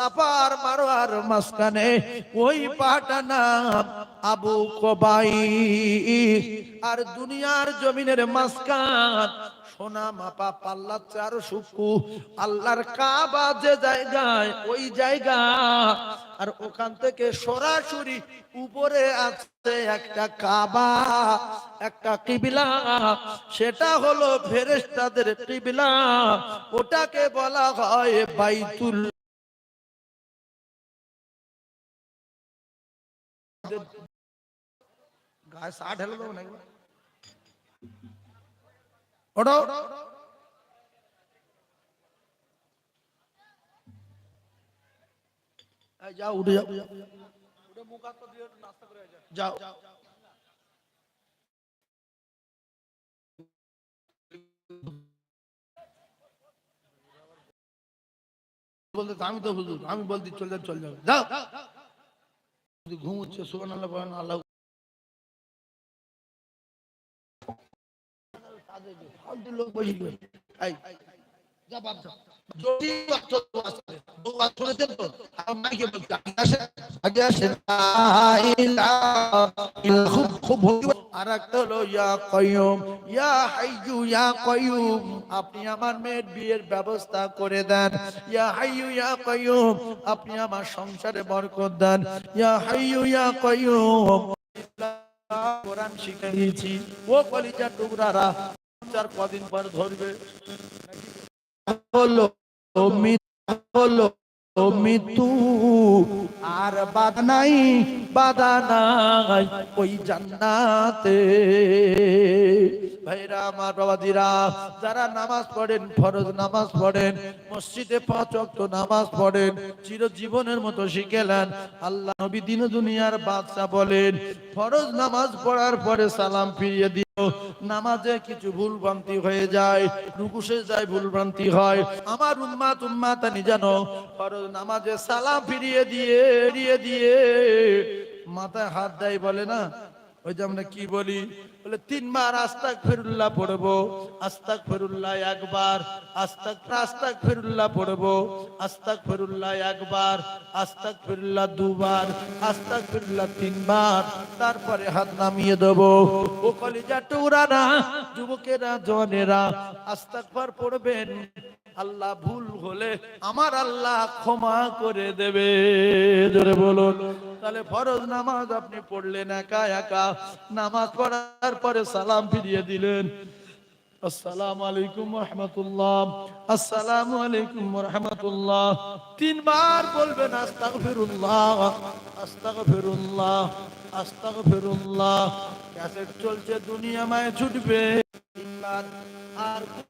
Suffer Marwar মাঝখানে ওই পাটা নাম আবু কবাই আর দুনিয়ার জমিনের মাঝখান সোনা মাপা পাল্লা চার সুকু আল্লাহর কাবা যে জায়গায়, ওই জায়গা। আর ওখান থেকে সরাসরি উপরে আছে একটা কাবা, একটা কিবিলা। সেটা হলো ফেরেশতাদের কিবিলা। ওটাকে বলা হয় বাইতুল গায়ে ষাট হেলে দেবো নাকি? ওটো যাও উঠে যাও। যাও। বলতে আমি তো হুজুর আমি বলতে চলে যাও চলে যাও। যাও। যদি ঘুম হচ্ছে সুবান আল্লাহ পড়েন আল্লাহ ফালতু লোক বসে গেছে। এই, আপনি আমার মেয়ের বিয়ের ব্যবস্থা করে দেন ইয়া হাইয়ু ইয়া কয়ুম আপনি আমার সংসারে বরকত দেন ইয়া হাইয়ু ইয়া কয়ুম কোরআন শিখে ও কলিজা টুকরারা চার কদিন পর ধরবে মৃত্যু হলো আর বাধা নাই বাধা নাই ওই জান্নাতে। ভাইরা আমার বাবাজিরা, যারা নামাজ পড়েন, ফরজ নামাজ পড়েন, মসজিদে পাঁচ ওয়াক্ত নামাজ পড়েন, চিরজীবনের মতো শিখেলেন আল্লাহ নবী দিন দুনিয়ার বাদশা বলেন, ফরজ নামাজ পড়ার পরে সালাম ফিরিয়ে দিও নামাজে কিছু ভুল ভ্রান্তি হয়ে যায় রুকুশে যায় ভুল ভ্রান্তি হয়। আমার উম্মাত উম্মাতানি জানো ফরজ নামাজে সালাম ফিরিয়ে দিয়ে, এড়িয়ে দিয়ে মাথায় হাত দেয় বলে না? ওই যে আমরা কি বলি? বলে, তিনবার আস্তাক ফেরুল্লাহ পড়ব আস্তাক ফেরুল্লাহ একবার আস্তাক আস্তাক ফেরুল্লাহ পড়ব আস্তাক ফেরুল্লাহ একবার আস্তাক ফেরুল্লাহ দুবার আস্তাক ফেরুল্লাহ তিনবার, তারপরে হাত নামিয়ে দেবো। ও কলিজা টুরানা, যুবকেরা, জনেরা আস্তাকবার পড়বেন। আল্লাহ ভুল হলে আমার আল্লাহ ক্ষমা করে দেবে। জোরে বলুন। তাহলে ফরজ নামাজ আপনি পড়লেন একা একা। নামাজ পড়ার পরে সালাম ফিরিয়ে দিলেন। চলছে, দুনিয়া মায়ে ছুটবে। আর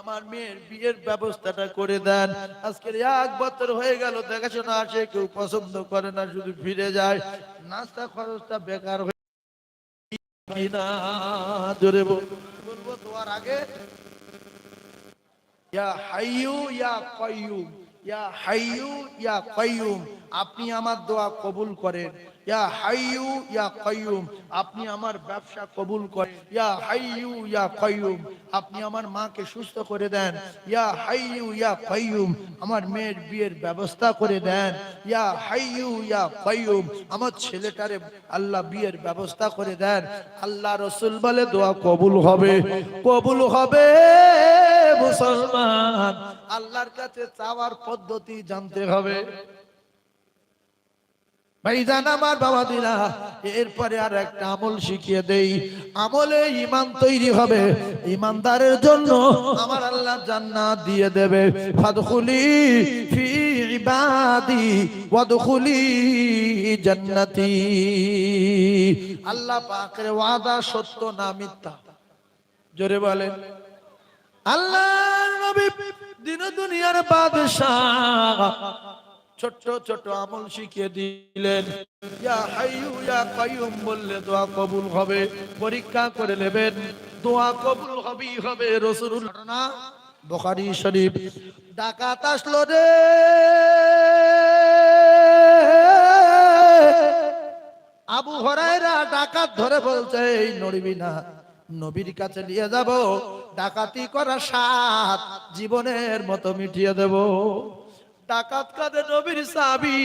আমার মেয়ের বিয়ের ব্যবস্থাটা করে দেন। আজকের এক বছর হয়ে গেল, দেখাশোনা আসে, কেউ পছন্দ করে না, শুধু ফিরে যায়। নাস্তা খরচটা বেকার হয়ে না আগে, ইয়া ইয়া ইয়া আপনি আমার দোয়া কবুল করেন। ইয়া ইয়া কাইয়ুম, আপনি আমার ব্যবসা কবুল করেন। ইয়া ইয়া কাইয়ুম, আপনি আমার মাকে সুস্থ করে দেন। ইয়া ইয়া কাইয়ুম, আমার মেয়ের বিয়ের ব্যবস্থা করে দেন। ইয়া ইয়া কাইয়ুম, আমার ছেলেটারে আল্লাহ বিয়ের ব্যবস্থা করে দেন। আল্লাহ রসুল বলে, দোয়া কবুল হবে। কবুল হবে, মুসলমান। আল্লাহর কাছে চাওয়ার পদ্ধতি জানতে হবে। ভাইজান আমার বাবা দিলা এরপরে আর একটা আমল শিখিয়ে দেই। আমলে ইমান তৈরি হবে ইমানদারের জন্য আমার আল্লাহ জান্নাত দিয়ে দেবে। ফাদখুলি ফি ইবাদি, ওয়াদখুলি জান্নাতি। আল্লাহ পাকের ওয়াদা সত্য না মিথ্যা? জোরে বলেন। আল্লাহ নবী দিন দুনিয়ার বাদশাহ ছোট্ট ছোট আমল শিখিয়ে দিলেন। ইয়া ইয়া কাইয়ুম বললে দোয়া কবুল হবে। পরীক্ষা করে নেবেন, দোয়া কবুল হবেই হবে রসুল ঘটনা। বুখারী শরীফ, ডাকাত আসলো রে। আবু হরাইরা ডাকাত ধরে বলছে, এই নড়বি না, নবীর কাছে নিয়ে যাব, ডাকাতি করা সাত জীবনের মতো মিটিয়ে দেব। ডাকাত কাঁধে নবীর সাবি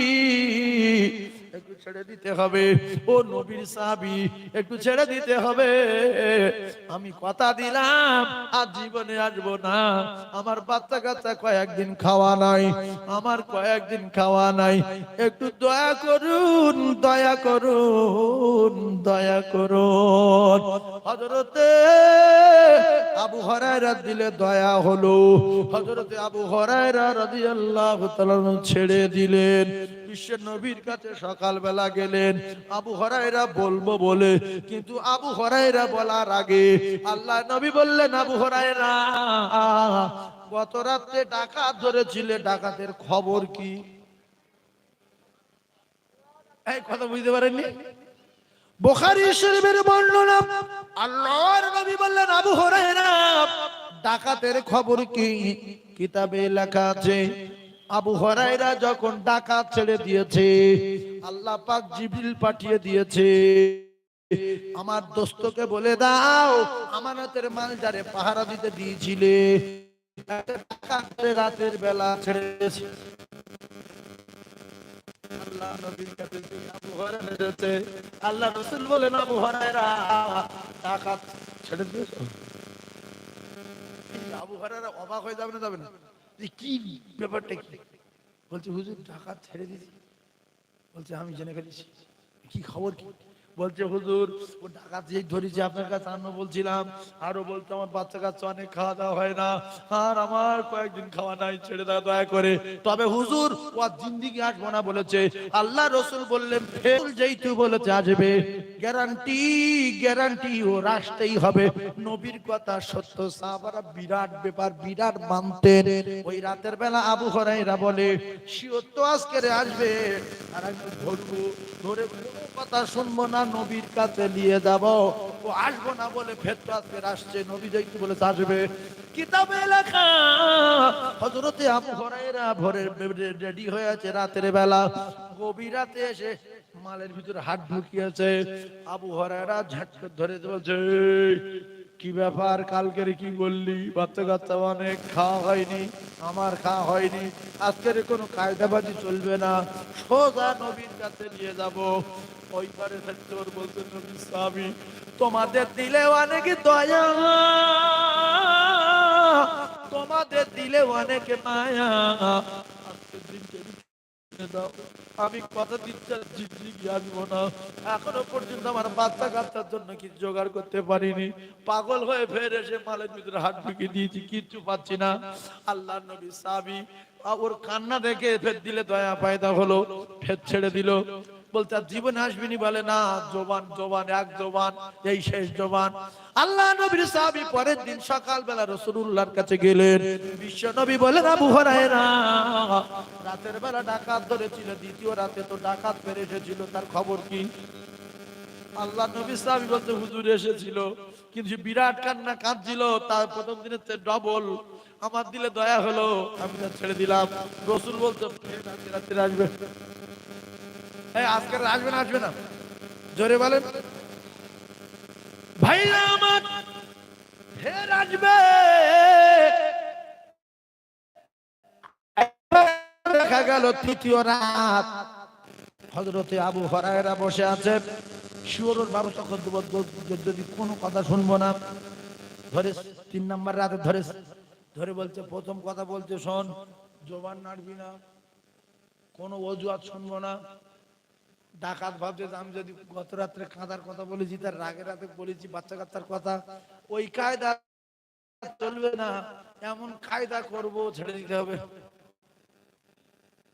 একটু ছেড়ে দিতে হবে। ও নবীর সাবি একটু ছেড়ে দিতে হবে। আমি কথা দিলাম, আর জীবনে আসব না। আমার বাচ্চা কাচ্চা কয়েকদিন খাওয়া নাই, আমার কয়েকদিন খাওয়া নাই। একটু দয়া করুন দয়া করুন দয়া করুন। হজরতে দিলে দয়া হলো। হজরতে আবু হরায়রা রাদিয়াল্লাহু তাআলা ছেড়ে দিলেন। বিশ্বের নবীর কাছে সকালবেলা গেলেন। আবু হরাইরা বলব বলে, কিন্তু আবু হরাইরা বলার আগে আল্লাহ নবী বললেন, আবু হরাইরা গত রাত্রে ডাকাত ধরেছিলে, ডাকাতের খবর কি? এই কথা বুঝতে পারেননি? বোখারি শরীফের বর্ণনা, আল্লাহর নবী বললেন, আবু হুরায়রা ডাকাতের খবর কি? কিতাবে লেখা আছে আবু হরাইরা যখন ডাকাত ছেড়ে দিয়েছে আল্লাহ পাক জিবরিল পাঠিয়ে দিয়েছে। আমার দোস্তকে বলে দাও আমানতের মাল যারে পাহারা দিতে দিয়েছিলে। রাতের বেলা ছেড়ে আল্লাহ নবীর কাছে আবু হুরায়রা যেতে, আল্লাহ রসুল বলেন আবু হরাইরা ডাকাত ছেড়ে দিয়েছ? আবু হারারা অবাক হয়ে যাবে না যাবে না? যে কি ব্যাপারটা কি? বলছে, হুজুর, টাকা ছেড়ে দিয়েছি। বলছে, আমি জেনে ফেলেছি। কি খবর কি? বলছে, হুজুর, ও ডাকাত যেই ধরেছি, আপনার কাছে আনো বলছিলাম। আরও বলতো আমার বাচ্চা কাচ্চা অনেক খাওয়া দাওয়া হয় না। আর আমার কয়েকদিন খাওয়া নাই, ছেড়ে দাও দয়া করে। তবে হুজুর, ও জিন্দিগি আসব না বলেছে। আল্লাহ রসুল বললেন ফেল যেই বলেছে আসবে, গ্যারান্টি গ্যারান্টি ও রাস্তেই হবে। নবীর কথা সত্য, সাহাবারা বিরাট ব্যাপার, বিরাট মানতেন। ওই রাতের বেলা আবু হরাইরা বলে, শিওর তো আজকে আসবে। আর আমি ধরবো ধরে কথা শুনব না, নবীর কাছে নিয়ে যাব। ও আসব না বলে ফের তো আজকে আসছে, নবী যাইতে বলে আসবে। লেখা আবু হরাইরা ভোরের রেডি হয়ে আছে রাতের বেলা। এসে মালের ভিতরে হাত ঢুকিয়েছে। আবু ধরে বলছে কি ব্যাপার, কালকের কি বললি বাচ্চা কাচ্চা অনেক, খাওয়া হয়নি, আমার খাওয়া হয়নি, আজকের কোনো কায়দাবাজি চলবে না, সোজা নবীর কাছে নিয়ে যাব। ওই পারে তোর বলতে, নবী সাহাবী তোমাদের দিলে অনেক দয়া, তোমাদের দিলে অনেক মায়া, আজকের আমি কথা এখনও পর্যন্ত আমার বাচ্চা কাচ্চার জন্য কিছু জোগাড় করতে পারিনি। পাগল হয়ে ফের এসে মালের ভিতরে হাত ঢুকিয়ে দিয়েছি, কিচ্ছু পাচ্ছি না। আল্লাহ নবী সাবি, ওর কান্না দেখে ফের দিলে দয়া পায়দা হলো, ফের ছেড়ে দিল। বলতে জীবনে আসবিনি বলে না, জোবান জোবান, এক জোবান, এই শেষ জোবান। আল্লাহ নবীর সাহাবী পরের দিন সকালবেলা রাসূলুল্লাহর কাছে গেলেন। বিশ্ব নবী বলেন, আবু হুরায়রা, রাতের বেলা ডাকাত ধরেছিল, দ্বিতীয় রাতে তো ডাকাত পেরে এসেছিল, তার খবর কি? আল্লাহ নবী সাহাবী বলতে, হুজুর এসেছিল, কিন্তু বিরাট কান্না কাঁদছিল, তার প্রথম দিনের ডবল। আমার দিলে দয়া হলো, আমি ছেড়ে দিলাম। রসুল বলতো "ফের রাতে রাত্রে আসবে। এই আজকে আসবে না আসবে না। জোরে বলেন। ভাইরা আমার আসবে দেখা গেল তৃতীয় রাত। হজরতে আবু হরায়রা বসে আছেন শিওরের বাবু তখন যদি কোনো কথা শুনব না, ধরে তিন নাম্বার রাতে ধরে ধরে বলছে, প্রথম কথা বলছে, শোন, জোবান নাড়বি না, কোনো অজুহাত শুনব না। ডাকাত ভাবছে আমি যদি গত রাত্রে কাঁদার কথা বলেছি, তার রাগের রাতে বলেছি, বাচ্চা কাচ্চার কথা, ওই কায়দা চলবে না, এমন কায়দা করব, ছেড়ে দিতে হবে।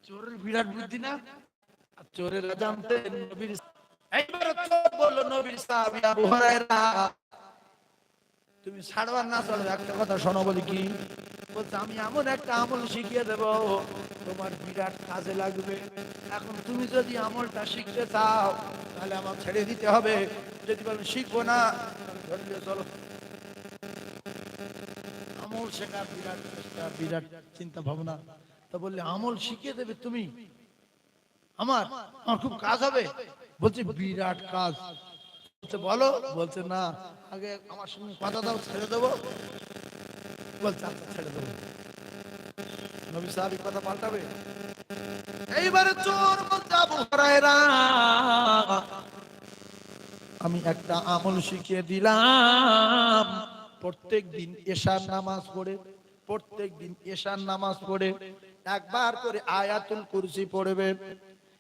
চোরের বিরাট বুদ্ধি না? চোরের জানতে নবীর এইবার বলল নবীর সাহাবী আবু তুমি ছাড়বার না, চলো একটা কথা শোনো বলি কি? বলছে আমি এমন একটা আমল শিখিয়ে দেব তোমার বিরাট কাজে লাগবে। এখন তুমি যদি আমলটা শিখতে চাও তাহলে আমার ছেড়ে দিতে হবে। যদি বলেন শিখব না তাহলে ধরে নিয়ে চলো। আমল শেখার বিরাট চেষ্টা, বিরাট চিন্তা ভাবনা। তা বললে আমল শিখিয়ে দেবে তুমি? আমার আমার খুব কাজ হবে? বলছে বিরাট কাজ। বলছে বলো। বলছে না। আগে আমার সঙ্গে কথা দাও ছেড়ে দেবো। বলছে আচ্ছা ছেড়ে দেবো। নবী সাহাবি কথা পাল্টাবে? এইবারে চোর বলছে আমি একটা আমল শিখিয়ে দিলাম। প্রত্যেক দিন এশার নামাজ পড়ে, প্রত্যেক দিন এশার নামাজ পড়ে, একবার করে আয়াতুল কুরসি পড়বে,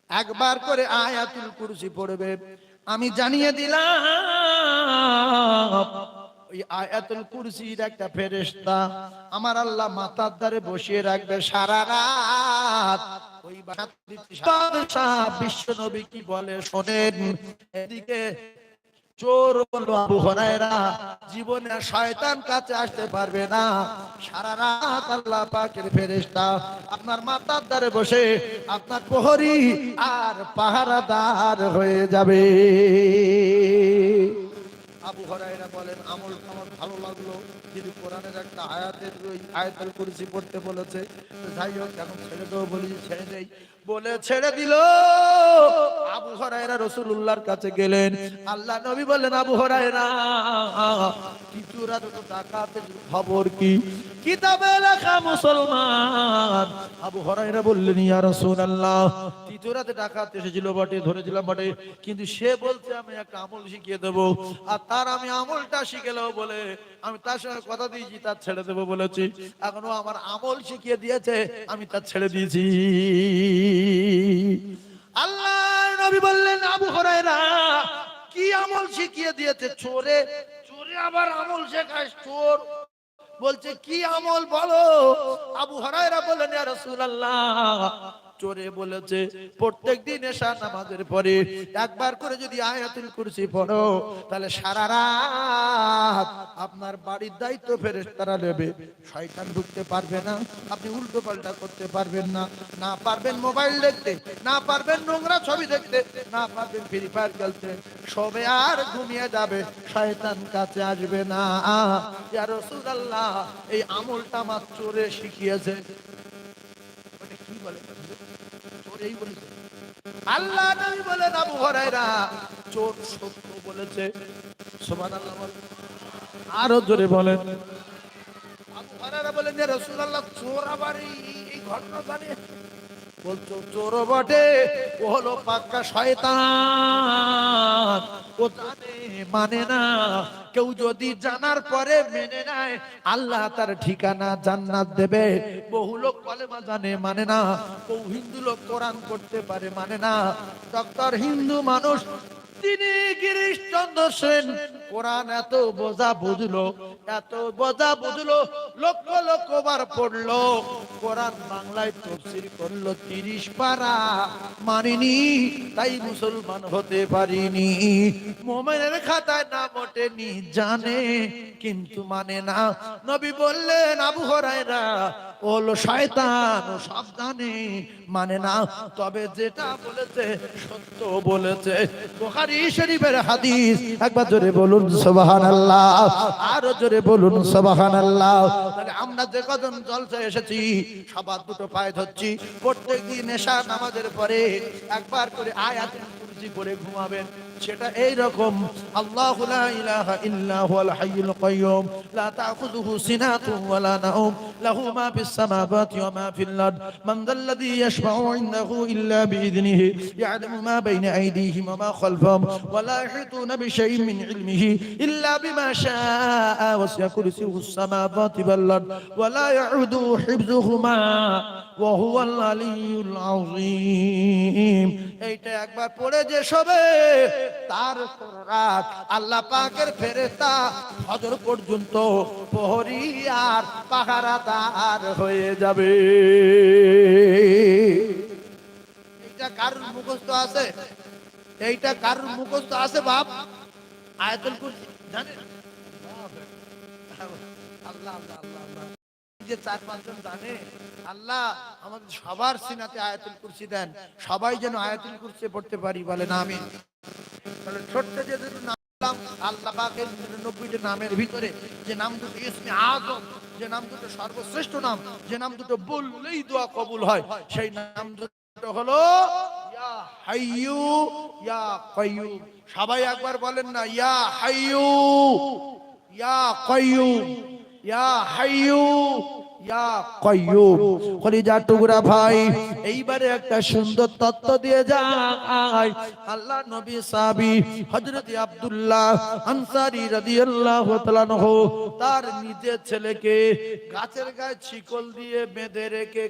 একবার করে আয়াতুল কুরসি পড়বে। আমি জানিয়ে দিলাম ওই আয়াতুল কুরসির একটা ফেরেশতা আমার আল্লাহ মাথার দ্বারে বসিয়ে রাখবে সারা রাত। বিশ্ব নবী কি বলে শোনেন? এদিকে চোর বলল, আবু হরায়রা, জীবনে শয়তান কাছে আসতে পারবে না। সারা রাত আল্লাহ পাকের ফেরেশতা আপনার মাথার দ্বারে বসে আপনার প্রহরী আর পাহারাদার হয়ে যাবে। আবু হরাইরা বলেন, আমল আমার ভালো লাগল। কিন্তু কোরআনের একটা আয়াতের ওই আয়াতের কুরসি পড়তে বলেছে। যাই হোক, এখন ছেড়ে দেবো বলি, ছেড়ে দেই। বলে ছেড়ে দিল। আবু হরাইরা রসুল্লাহর কাছে গেলেন। আল্লাহ নবী বললেন, আবু হরাইরা কিছুরা তো ডাকাতের খবর কি? কিতাবে লেখা মুসলমান। আবু হরাইরা বললেন, ইয়া রাসূলুল্লাহ ডাকাত এসেছিল বটে, ধরেছিলাম বটে, কিন্তু সে বলছে, আমি একটা আমল শিখিয়ে দেব। আর তার আমি আমলটা শিখেলেও বলে, আমি তার সঙ্গে কথা দিয়েছি, তার ছেড়ে দেবো বলেছি। এখনও আমার আমল শিখিয়ে দিয়েছে, আমি তার ছেড়ে দিয়েছি। আল্লাহ নবী বললেন, আবু হরাইরা কি আমল শিখিয়ে দিয়েছে চোরে? চোরে আবার আমল শেখায় চোর? বলছে, কি আমল বলো? আবু হরাইরা বলেন রাসূলুল্লাহ চোরে বলেছে, প্রত্যেক দিন এশা নামাজের পরে একবার করে যদি আয়াতুল কুরসি পড়ো, তাহলে সারা রাত আপনার বাড়ির দায়িত্ব ফেরেশতারা নেবে। শয়তান ঢুকতে পারবে না, আপনি উল্টো পাল্টা করতে পারবেন না। না পারবেন মোবাইল দেখতে, না পারবেন নোংরা ছবি দেখতে, না পারবেন ফ্রি ফায়ার খেলতে। সবে আর ঘুমিয়ে যাবে, শয়তান কাছে আসবে না। ইয়া রাসূলুল্লাহ, এই আমলটা আমার চোরে শিখিয়েছে। কি বলে? চোরেই বলেছে। আল্লাহ বলেন, আবু হরাইরা চোর সত্য বলেছে। সুবহানাল্লাহ বলেন। আরও জোরে বলেন। আবু হরাইরা বলেন যে চোর আবার এই এই ঘটনা জানে বলছো চোর বটে, ও হলো পাক্কা শয়তান। মানে না। কেউ যদি জানার পরে মেনে নেয়, আল্লাহ তার ঠিকানা জান্নাত দেবে। বহু লোক কলেমা জানে মানে না। কেউ হিন্দু লোক কোরআন করতে পারে মানে না। ডক্টর হিন্দু মানুষ তিনি গিরিশচন্দ্র সেন। কোরআন এত বোঝা বুঝলো, এত বোঝা বুঝলো, লক্ষ লক্ষ বার পড়ল। কোরআন বাংলায় তফসির করল তিরিশ পারা। মানিনি, তাই মুসলমান হতে পারিনি। মোমেনের খাতায় নাম ওঠেনি জানে, কিন্তু মানে না। নবী বললেন, আবু হরাইরা ও হলো শয়তান ও সব জানে মানে না। তবে যেটা বলেছে, সত্য বলেছে। বুখারী শরীফের হাদিস। একবার জোরে বলুন, সুবহানাল্লাহ। আরও জোরে বলুন সোবাহান আল্লাহ আমরা যে কজন জলসে এসেছি, সবার দুটো পায়ে ধরছি। প্রত্যেকদিন এশা নামাজের পরে একবার করে আয়াত পড়ে ঘুমাবেন। সেটা এই রকম। আল্লাহ লা ইলাহা ইল্লা হুয়াল হাইয়ুল কাইয়ুম। লা তাখুযুহু সিনাতুন ওয়ালা নাওম লাহু মা ফিস সামাওয়াতি ওয়া মা ফিল আরদ। মান যাল্লাযী ইয়াশফাউ ইনদাহু ইল্লা বিইذনিহি ইয়ালামু মা বাইনা আইদিহিম ওয়া মা খালফাহুম ওয়া লা ইহিতুনা বিশাইইন মিন ইলমিহি ইল্লা বিমা শাআ ওয়াসি'a কুরসিয়ুহু সামাওয়াতি ওয়াল আরদ। ওয়া লা ইয়াউদু হিফযুহুমা ওয়া হুয়াল আলিয়্যুল আযীম। এইটা একবার পড়ে যে সবে তার রাত আল্লাহ পাকের ফেরেশতা ফজর পর্যন্ত প্রহরী আর পাহারাদার হয়ে যাবে। এইটা কারুর মুখস্থ আছে? এইটা কারুর মুখস্থ আছে বাপ? আয়াতুল কুরসি। জানেন? আল্লাহ আল্লাহ আল্লাহ। যে চার পাঁচজন জানে, আল্লাহ আমাদের সবার সিনাতে আয়াতুল কুরসি দেন। সবাই যেন আয়াতুল কুরসি পড়তে পারি বলে না আমি ছোট্ট যে সবাই একবার বলেন না, ইয়া হাইয়ু, ইয়া কাইয়ুম, ইয়া হাইয়ু। ইয়া কলিজা টুকরা ভাই এইবারে একটা সুন্দর তত্ত্ব দিয়ে যায় আল্লাহ নবী সাহাবী হযরত আব্দুল্লাহ আনসারী রাদিয়াল্লাহু তাআলা তার নিজের ছেলেকে গাছের গায়ে শিকল দিয়ে বেঁধে রেখে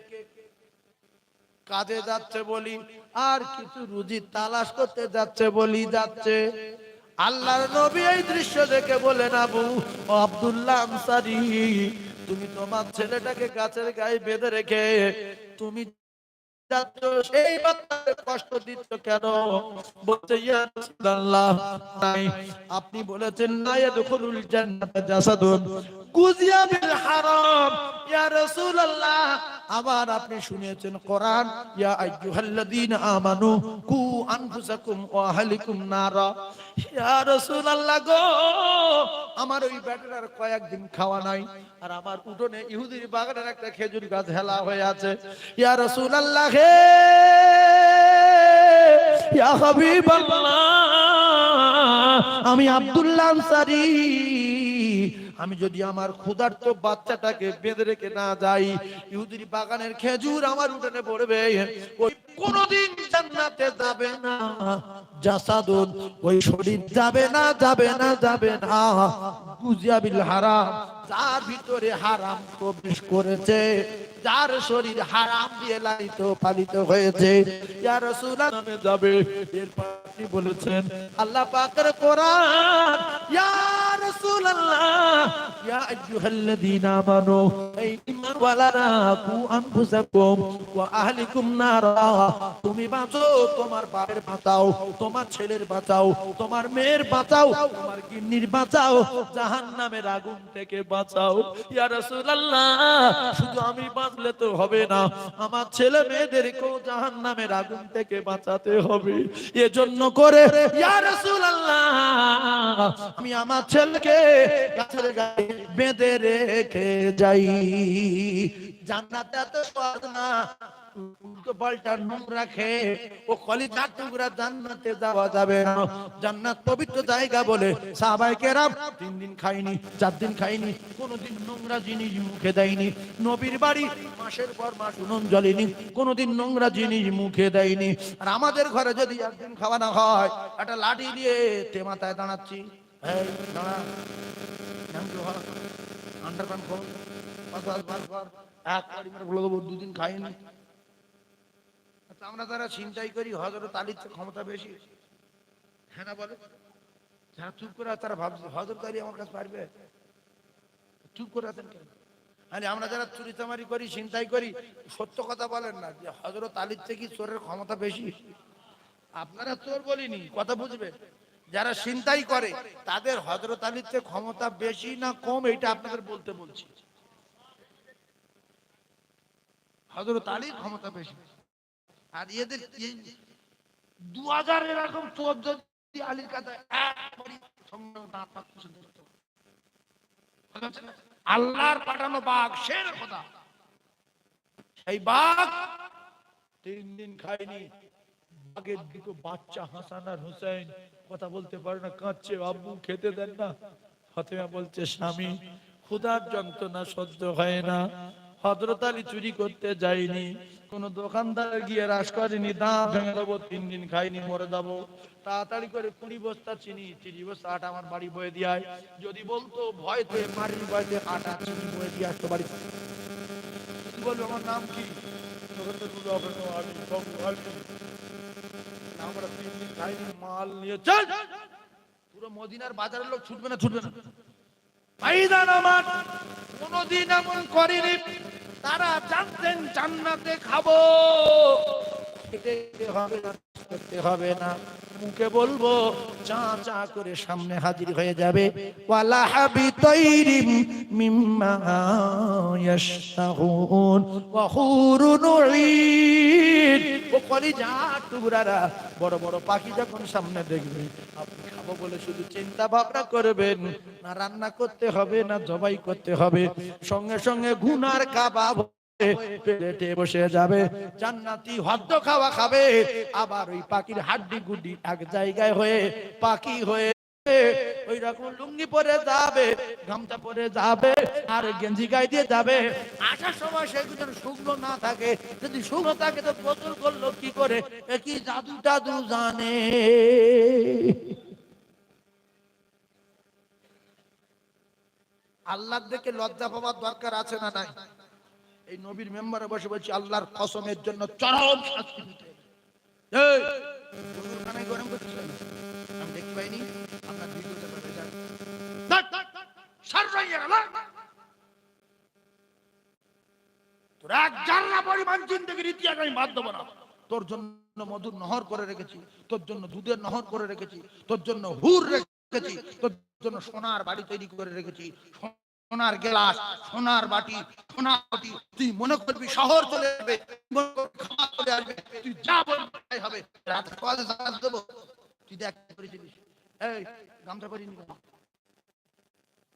কাজে যাচ্ছে বলি আর কিছু রুজি তালাশ করতে যাচ্ছে বলি যাচ্ছে। আল্লাহর নবী এই দৃশ্য দেখে বলেন আবু আব্দুল্লাহ আনসারি তুমি তোমার ছেলেটাকে গাছের গায়ে বেঁধে রেখে তুমি কষ্ট দিচ্ছ কেন? বলছে নাই আপনি বলেছেন না ইয়াদখুলুল ইয়া আবার আপনি শুনেছেন কোরআন আমার ওই ব্যাটার কয়েকদিন খাওয়া নাই, আর আমার উঠোনে ইহুদির বাগানের একটা খেজুর গাছ হেলা হয়ে আছে। ইয়া রাসূলুল্লাহ আমি আব্দুল্লাহ সারি আমি যদি আমার ক্ষুধার্ত বাচ্চাটাকে বেঁধে রেখে না যাই, ইহুদির বাগানের খেজুর আমার উঠানে পড়বে। ওই কোনদিন জান্নাতে যাবে না। জাসাদুন, ওই শরীর যাবে না যাবে না যাবে না। গুজিয়াবিল হারাম, যার ভিতরে হারাম প্রবেশ করেছে, যার শরীর হারাম দিয়ে লালিত, পালিত হয়েছে। রাসূলুল্লাহ, নামে যাবে। এরপর আপনি বলেছেন, আল্লাহ পাকের কোরআন, ইয়া রাসূলুল্লাহ। ওয়ালারা কু আনফুসাকুম ওয়া আহলিকুম নারা তুমি বাঁচো তোমার ছেলের বাঁচাও, তোমার মেয়ের বাঁচাও বাঁচাও আগুন বাঁচাও। ইয়া রাসূলুল্লাহ, শুধু আমি বাঁচলে তো হবে না, আমার ছেলে মেয়েদেরকেও জাহান্নামের আগুন থেকে বাঁচাতে হবে। এজন্য করে, ইয়া রাসূলুল্লাহ, আমি আমার ছেলেকে বেঁধে রেখে যাই। জান্নাতে এত স্বাদ না কোনোদিন নোংরা জিনিস মুখে দেয়নি। নবীর বাড়ি মাসের কোনোদিন নোংরা জিনিস মুখে দেয়নি। আর আমাদের ঘরে যদি একদিন খাওয়া না হয়, একটা লাঠি দিয়ে তে মাথায় দাঁড়াচ্ছি দাঁড়া। আচ্ছা, আমরা করি ক্ষমতা বেশি। হ্যাঁ যারা চুপ করে তারা ভাবছে আমার কাছে পারবে? চুপ করে আরে আমরা যারা চুরি করি চিন্তাই করি সত্য কথা বলেন না যে হজরত আলীর থেকে চোরের ক্ষমতা বেশি? আপনারা চোর বলিনি কথা বুঝবে যারা চিন্তাই করে, তাদের হজরত আলীর চেয়ে ক্ষমতা বেশি না কম এটা আপনাদের বলতে বলছি। হজরত আলীর ক্ষমতা বেশি। আর এদের দু হাজার এরকম চোর আলীর কাছে? আল্লাহর পাঠানো বাঘ সের কথা সেই বাঘ তিন দিন খায়নি বাঘের দুটো বাচ্চা হাসান আর হুসেন কথা বলতে পারে না, কাঁদছে, আব্বু খেতে দেন না। ফাতেমা বলছে, স্বামী, ক্ষুধার যন্ত্রণা সহ্য হয় না। হজরত আলী চুরি করতে কোন দোকানদার গিয়ে রাস করেনি ভেঙে দেবো, তিন দিন খাইনি, মরে যাব। তাড়াতাড়ি করে কুড়ি বস্তা চিনি চিনি বস্তা আটা আমার বাড়ি বয়ে দিয়ে আয়। যদি বলতো ভয় ভয়তে মারির ভয়তে আটা, চিনি বয়ে দিয়ে আসতো বাড়ি। বলব, আমার নাম কি? আমরা তিন মাল নিয়ে চল। পুরো মদিনার বাজারের লোক ছুটবে না ছুটবে না। ভাইজান আমার, কোনদিন এমন করেনি। তারা জানতেন জান্নাতে খাব। খেতে হবে না। করতে হবে না। মুখে বলব, চা চা করে সামনে হাজির হয়ে যাবে। পাখি যখন সামনে দেখবে খাব বলে শুধু চিন্তা ভাবনা করবেন। না রান্না করতে হবে, না জবাই করতে হবে। সঙ্গে সঙ্গে গুনার কাবাব বসে যাবে, জান্নাতি হদ্দ খাওয়া খাবে, আবার ওই পাখির হাড্ডি গুড্ডি এক জায়গায় হয়ে পাখি হয়ে ওই রকম লুঙ্গি পরে যাবে পরে যাবে, আর গেঞ্জি দিয়ে যাবে। আসার সময় শুকনো না থাকে, যদি শুকনো থাকে তো গোসল করল কি করে? কি জাদু টাদু জানে। আল্লাহর দেখে লজ্জা পাওয়ার দরকার আছে না নাই? এই নবীর মেম্বারে বসে বলছি আল্লাহর কসমের জন্য চরম শাস্তি দিতে এই, গরম করছিস আমি দেখতে পাইনি আপনার ভিডিওতে পাঠিয়ে যান। ধ্যাৎ, ধ্যাৎ, ধ্যাৎ, সাররাইয়া গেল। তোর এক জানলা পরিমাণ জিন্দগির ইতিহাস আমি বাদ দেবো না। তোর জন্য মধুর নহর করে রেখেছি তোর জন্য দুধের নহর করে রেখেছি তোর জন্য হুর রেখেছি তোর জন্য সোনার বাড়ি তৈরি করে রেখেছি সোনার গেলাস, সোনার বাটি সোনার বাটি। তুই মনে করবি শহর চলে যাবে চলে আসবে। তুই যা বলবি তাই হবে। দেবো। তুই দেখ করেছিলিস। এই, গামছা করিনি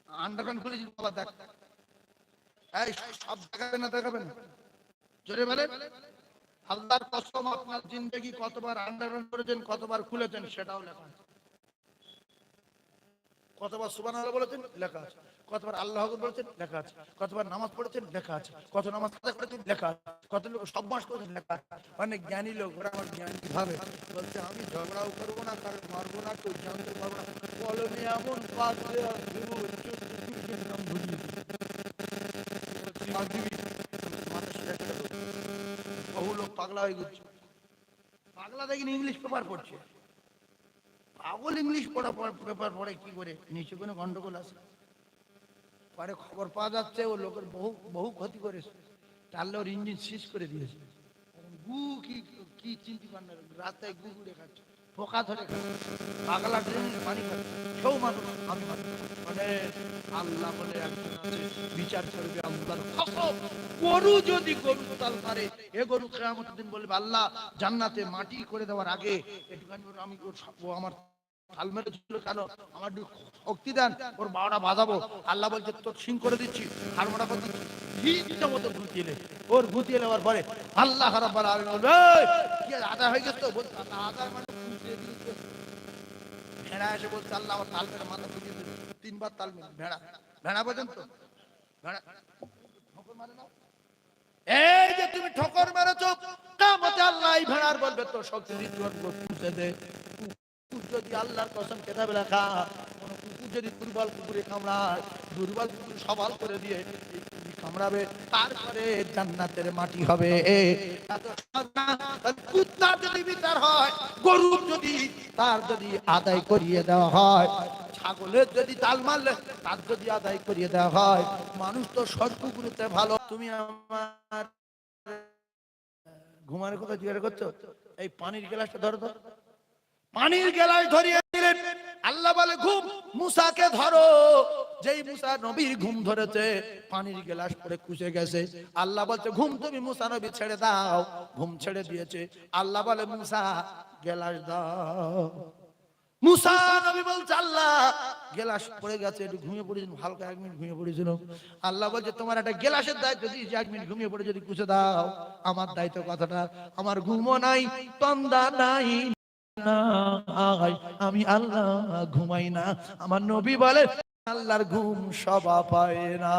আন্ডারপ্যান্ট খুলেছিস বাবা, দেখ। এই, সব দেখাবে না দেখাবে না। জোরে বলে। আল্লাহর কসম আপনার কতবার আন্ডারপ্যান্ট করেছেন, কতবার খুলেছেন, সেটাও লেখা আছে। কতবার সুবহানাল্লাহ বলেছেন, লেখা আছে। কতবার আল্লাহ বলেছেন লেখা আছে। কতবার নামাজ পড়েছেন? লেখা আছে। কত নামাজ করেছেন? লেখা আছে। কত লোক সব মাস করেছেন লেখা অনেক জ্ঞানী লোক, ওরা আমার জ্ঞানী ভাবে। বলছে, আমি ঝগড়াও করব না কারণ মারবো না, কেউ জানতে পারব না। কলমে এমন। বহু লোক পাগলা হয়ে গেছে। পাগলা দেখিনি ইংলিশ পেপার পড়ছে। পাগল ইংলিশ পড়া পেপার পড়ে কি করে? নিচে কোনো গন্ডগোল আছে? পরে খবর পাওয়া যাচ্ছে, ও লোকের বহু বহু ক্ষতি করেছে। টানলে ইঞ্জিন সিজ করে দিয়েছে। গু কি কি চিনতে পার না, রাস্তায় গু গুড়ে খাচ্ছে পোকা ধরে পাগলা ড্রেনে পানি খাচ্ছে। কেউ মানুষ আমি মানে আল্লাহ বলে, একজন বিচার করবে আল্লাহর কসম। গরু যদি গরু তাল পারে এ গরু কেয়ামতের দিন বলবে, আল্লাহ, জান্নাতে মাটি করে দেওয়ার আগে একটুখানি আমি আমার তাল ছিল কেন? আমার শক্তি দেন, ওর বারোটা বাজাবো। আল্লাহ বলছে, তোর সিং করে দিচ্ছি আর মোটা করে দিচ্ছি। মানে? এই যে তুমি ঠকর মেরেছো, কামতে আল্লাহ ভেড়ার বলবে, তোর শক্তি দে। কুকুর যদি আল্লাহর কসম কেতাবে লেখা কোন কুকুর যদি দুর্বল কুকুরে কামড়ায়, দুর্বল কুকুর সবাল করে দিয়ে কামড়াবে, তারপরে জান্নাতের মাটি হবে। কুত্তা যদি বিচার হয়, গরু যদি তার যদি আদায় করিয়ে দেওয়া হয়, ছাগলের যদি তাল মারলে তার যদি আদায় করিয়ে দেওয়া হয়, মানুষ তো সব কুকুরতে ভালো। তুমি আমার ঘুমানোর কথা জিজ্ঞাসা করছ? এই পানির গ্লাসটা ধরো তো। পানির গেলাস ধরিয়ে দিলেন। আল্লাহ বলে ঘুম মুসাকে ধরো। যেই মুসা নবীর ঘুম ধরেছে পানির গেলাস পরে কুসে গেছে। আল্লাহ বলছে ঘুম তুমি মুসা নবী ছেড়ে দাও। ঘুম ছেড়ে দিয়েছে। আল্লাহ বলে মুসা গেলাস দাও। বলছে আল্লাহ গেলাস পড়ে গেছে একটু ঘুমিয়ে এক মিনিট ঘুমিয়ে বলছে তোমার একটা গেলাসের দায়িত্ব এক মিনিট ঘুমিয়ে পড়ে যদি দাও। আমার দায়িত্ব কথাটা আমার ঘুমও নাই তন্দা নাই, আমি আল্লাহ ঘুমাই না। আমার নবী বলে, আল্লাহর ঘুম সবা পায় না।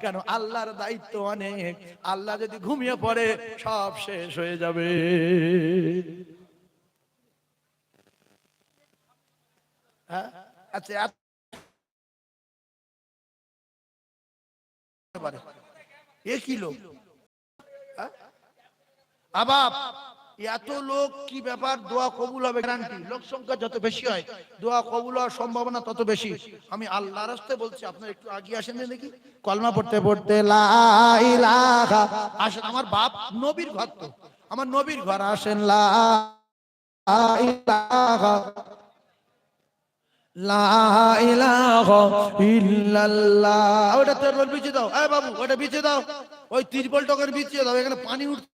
কেন? আল্লাহর দায়িত্ব অনেক। আল্লাহ যদি ঘুমিয়ে পড়ে, সব শেষ হয়ে যাবে। হ্যাঁ? আচ্ছা। এ কি লোক? হ্যাঁ? আবাব। এত লোক কি ব্যাপার? দোয়া কবুল হবে গ্যারান্টি লোক সংখ্যা যত বেশি হয়, দোয়া কবুল হওয়ার সম্ভাবনা তত বেশি। আমি আল্লাহ রাস্তায় বলছি, আপনার একটু আগে আসেন না দেখি। কলমা পড়তে পড়তে আসেন, আমার বাপ নবীর ঘর তো। আমার নবীর ঘর, আসেন, লা ওটা তেরবল বিছিয়ে দাও। বাবু, ওটা বিছিয়ে দাও। ওই তিরপল টকের বিছিয়ে দাও। এখানে পানি উঠছে।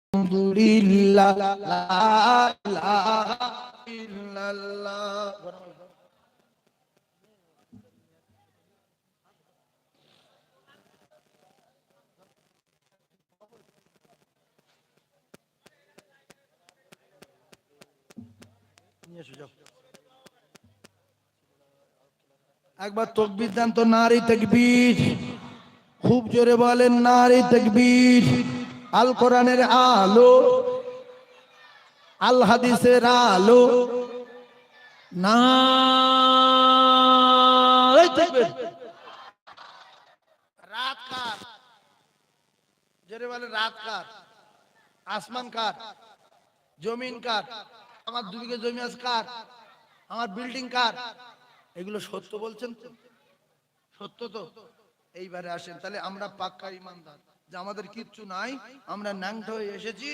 একবার তকবির দেন তো নারী তকবীর। খুব জোরে বলেন নারী তকবীর। আল কোরআনের আলো, আল হাদিসের আলো। কার? আসমান জমিন আমার জমি আছে বিল্ডিং এগুলো সত্য বলছেন সত্য তো? এইবারে আসেন, তাহলে আমরা পাক্কা ইমানদার। যে আমাদের কিচ্ছু নাই আমরা ন্যাংটো হয়ে এসেছি।